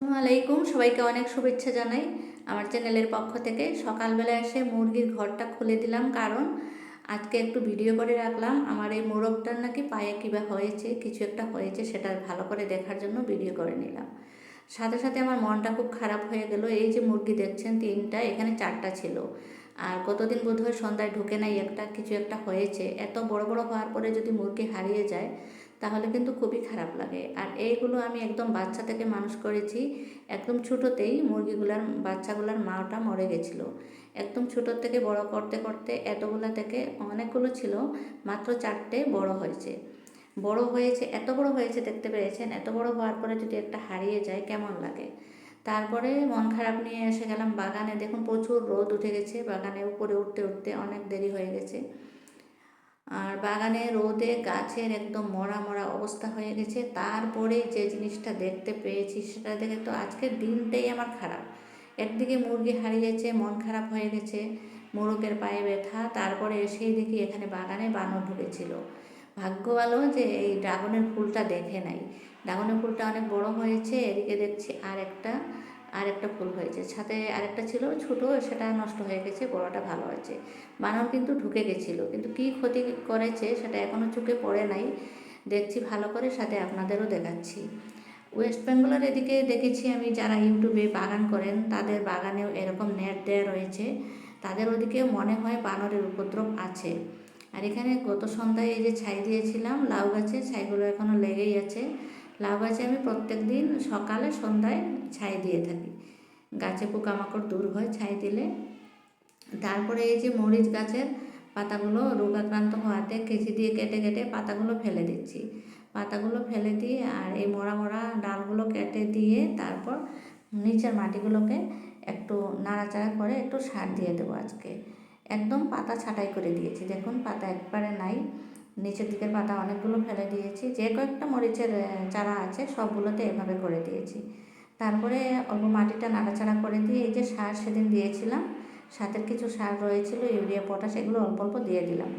আলাইকুম। সবাইকে অনেক শুভেচ্ছা জানাই আমার চ্যানেলের পক্ষ থেকে। সকালবেলা এসে মুরগির ঘরটা খুলে দিলাম, কারণ আজকে একটু ভিডিও করে রাখলাম। আমার এই মোরগটার নাকি পায়ে কিবা হয়েছে, কিছু একটা হয়েছে, সেটা ভালো করে দেখার জন্য ভিডিও করে নিলাম। সাথে সাথে আমার মনটা খুব খারাপ হয়ে গেল। এই যে মুরগি দেখছেন, তিনটা, এখানে চারটা ছিল। আর কতদিন বোধ হয় সন্ধ্যায় ঢুকে নাই, একটা, কিছু একটা হয়েছে। এত বড় বড় হওয়ার পরে যদি মুরগি হারিয়ে যায় তাহলে কিন্তু খুবই খারাপ লাগে। আর এইগুলো আমি একদম বাচ্চা থেকে মানুষ করেছি, একদম ছোটোতেই মুরগিগুলার, বাচ্চাগুলার মাটা মরে গেছিল। একদম ছোটোর থেকে বড় করতে করতে এতগুলা থেকে অনেকগুলো ছিল, মাত্র চারটে বড় হয়েছে। বড় হয়েছে, এত বড় হয়েছে দেখতে পেরেছেন? এত বড় হওয়ার পরে যদি একটা হারিয়ে যায়, কেমন লাগে? তারপরে মন খারাপ নিয়ে এসে গেলাম বাগানে। দেখুন প্রচুর রোদ উঠে গেছে, বাগানে উপরে উঠতে উঠতে অনেক দেরি হয়ে গেছে। আর বাগানে রোদে গাছের একদম মরা মরা অবস্থা হয়ে গেছে। তারপরে যে জিনিসটা দেখতে পেয়েছি সেটা দেখে তো আজকের দিনটাই আমার খারাপ। একদিকে মুরগি হারিয়েছে মন খারাপ হয়ে গেছে, মোরগের পায়ে ব্যথা, তারপরে এসেই দেখি এখানে বাগানে বানর ঢুকেছিল। ভাগ্য ভালো যে এই ড্রাগনের ফুলটা দেখে নাই। ড্রাগনের ফুলটা অনেক বড় হয়েছে, এদিকে দেখছি আর একটা আর একটা ফুল হয়েছে। সাথে আরেকটা ছিল ছোট, সেটা নষ্ট হয়ে গেছে বড়টা ভালো আছে বানর কিন্তু ঢুকে গেছিল, কিন্তু কী ক্ষতি করেছে সেটা এখনও চোখে পড়ে নাই। দেখছি ভালো করে, সাথে আপনাদেরও দেখাচ্ছি। ওয়েস্ট বেঙ্গলের এদিকে দেখেছি আমি, যারা ইউটিউবে বাগান করেন, তাদের বাগানেও এরকম নেট দেওয়া রয়েছে। তাদের ওদিকে মনে হয় বানরের উপদ্রব আছে। আর এখানে গত সন্ধ্যায় এই যে ছাই দিয়েছিলাম, লাউ গাছে, ছাইগুলো এখনও লেগেই আছে। লাউ গাছে আমি প্রত্যেক দিন সকালে, সন্ধ্যায় ছাই দিয়ে থাকি। গাছে পোকামাকড় দূর হয় ছাই দিলে। তারপরে এই যে মরিচ গাছের পাতাগুলো রোগাক্রান্ত হওয়াতে কেঁচি দিয়ে কেটে কেটে পাতাগুলো ফেলে দিচ্ছি। পাতাগুলো ফেলে দিয়ে আর এই মরা মরা ডালগুলো কেটে দিয়ে তারপর নিচের মাটিগুলোকে একটু নাড়াচাড়া করে একটু সার দিয়ে দেবো আজকে। একদম পাতা ছাঁটাই করে দিয়েছি। দেখুন, পাতা একবারে নাই। নিচের দিকের পাতা অনেকগুলো ফেলে দিয়েছি। যে কয়েকটা মরিচের চারা আছে, সবগুলোতে এভাবে করে দিয়েছি। তারপরে অল্প মাটিটা নাড়াচাড়া করে দিয়ে এই যে সার সেদিন দিয়েছিলাম, সাথের কিছু সার রয়েছিল, ইউরিয়া, পটাশ, এগুলো অল্প অল্প দিয়ে দিলাম।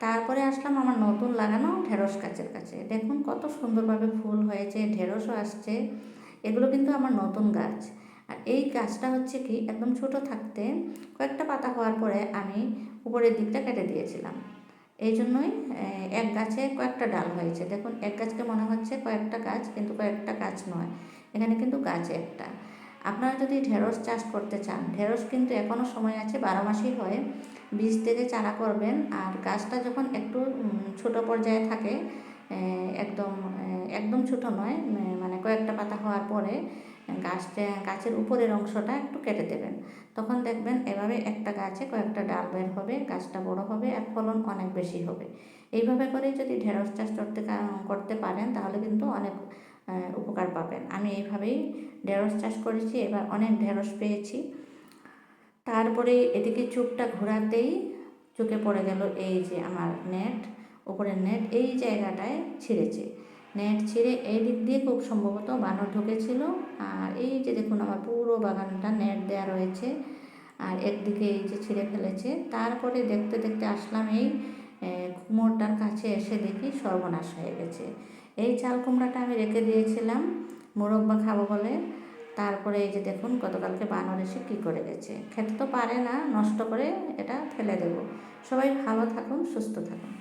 তারপরে আসলাম আমার নতুন লাগানো ঢেঁড়স গাছের কাছে। দেখুন কত সুন্দরভাবে ফুল হয়েছে, ঢেঁড়সও আসছে, এগুলো কিন্তু আমার নতুন গাছ। আর এই গাছটা হচ্ছে কি, একদম ছোট থাকতে কয়েকটা পাতা হওয়ার পরে আমি উপরের দিকটা কেটে দিয়েছিলাম। এই জন্যই এক গাছে কয়েকটা ডাল হয়েছে। দেখুন, এক গাছকে মনে হচ্ছে কয়েকটা গাছ, কিন্তু কয়েকটা গাছ নয়। এখানে কিন্তু গাছ একটা। আপনারা যদি ঢেঁড়স চাষ করতে চান, ঢেঁড়স কিন্তু এখনও সময় আছে, বারো মাসই হয়। বীজ থেকে চারা করবেন। আর গাছটা যখন একটু ছোট পর্যায়ে থাকে একদম একদম ছোট নয় মানে কয়েকটা পাতা হওয়ার পরে গাছটা গাছের উপরের অংশটা একটু কেটে দেবেন। তখন দেখবেন এভাবে একটা গাছে কয়েকটা ডাল বের হবে, গাছটা বড় হবে আর ফলন অনেক বেশি হবে। এইভাবে করে যদি ঢেঁড়স চাষ করতে করতে পারেন, তাহলে কিন্তু অনেক উপকার পাবেন। আমি এইভাবেই ঢেঁড়স চাষ করেছি, এবার অনেক ঢেঁড়স পেয়েছি। তারপরে এদিকে চুপটা ঘোরাতেই চোখে পড়ে গেল এই যে আমার নেট উপরের নেট এই জায়গাটায় ছিঁড়েছে। নেট ছিঁড়ে এই দিক দিয়ে খুব সম্ভবত বানর ঢুকেছিল। আর এই যে দেখুন আমার পুরো বাগানটা নেট দেওয়া রয়েছে। আর একদিকে এই যে ছিঁড়ে ফেলেছে। তারপরে দেখতে দেখতে আসলাম এই কুমোরটার কাছে এসে দেখি সর্বনাশ হয়ে গেছে। এই চাল কুমড়াটা আমি রেখে দিয়েছিলাম মোরব্বা খাব বলে। তারপরে এই যে দেখুন গতকালকে বানর এসে কী করে গেছে। খেতে তো পারে না, নষ্ট করে এটা ফেলে দেব। সবাই ভালো থাকুন, সুস্থ থাকুন।